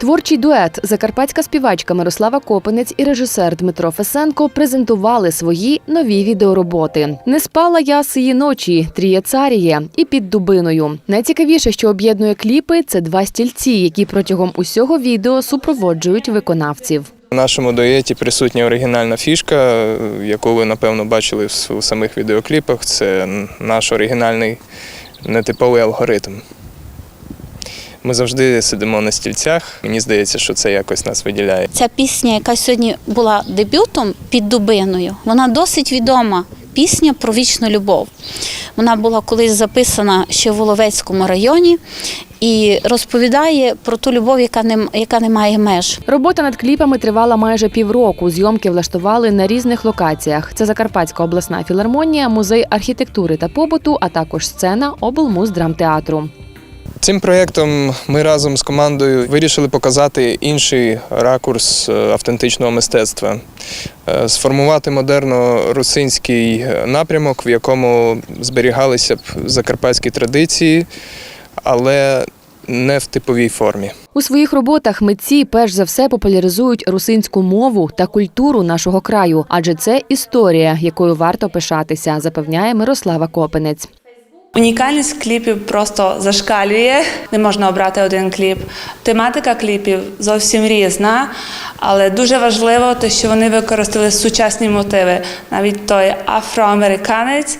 Творчий дует закарпатська співачка Мирослава Копинець і режисер Дмитро Фесенко презентували свої нові відеороботи. Не спала я сиї ночі, Тріє царіє і під дубиною. Найцікавіше, що об'єднує кліпи, це два стільці, які протягом усього відео супроводжують виконавців. У нашому дуеті присутня оригінальна фішка, яку ви напевно бачили в самих відеокліпах. Це наш оригінальний нетиповий алгоритм. Ми завжди сидимо на стільцях. Мені здається, що це якось нас виділяє. Ця пісня, яка сьогодні була дебютом під дубиною, вона досить відома. Пісня про вічну любов. Вона була колись записана ще в Воловецькому районі і розповідає про ту любов, яка не, яка не має меж. Робота над кліпами тривала майже півроку. Зйомки влаштували на різних локаціях. Це Закарпатська обласна філармонія, музей архітектури та побуту, а також сцена облмуздрамтеатру. Цим проєктом ми разом з командою вирішили показати інший ракурс е, автентичного мистецтва, Е, сформувати модерно-русинський напрямок, в якому зберігалися б закарпатські традиції, але не в типовій формі. У своїх роботах митці перш за все популяризують русинську мову та культуру нашого краю, адже це історія, якою варто пишатися, запевняє Мирослава Копинець. Унікальність кліпів просто зашкалює. Не можна обрати один кліп. Тематика кліпів зовсім різна, але дуже важливо, те, що вони використали сучасні мотиви. Навіть той афроамериканець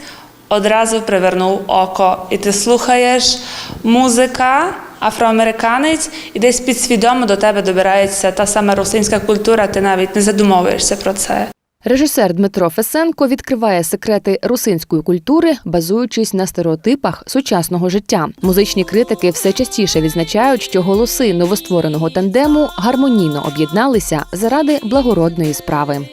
одразу привернув око. І ти слухаєш музика, афроамериканець, і десь підсвідомо до тебе добирається та сама русинська культура, ти навіть не задумовуєшся про це. Режисер Дмитро Фесенко відкриває секрети русинської культури, базуючись на стереотипах сучасного життя. Музичні критики все частіше відзначають, що голоси новоствореного тандему гармонійно об'єдналися заради благородної справи.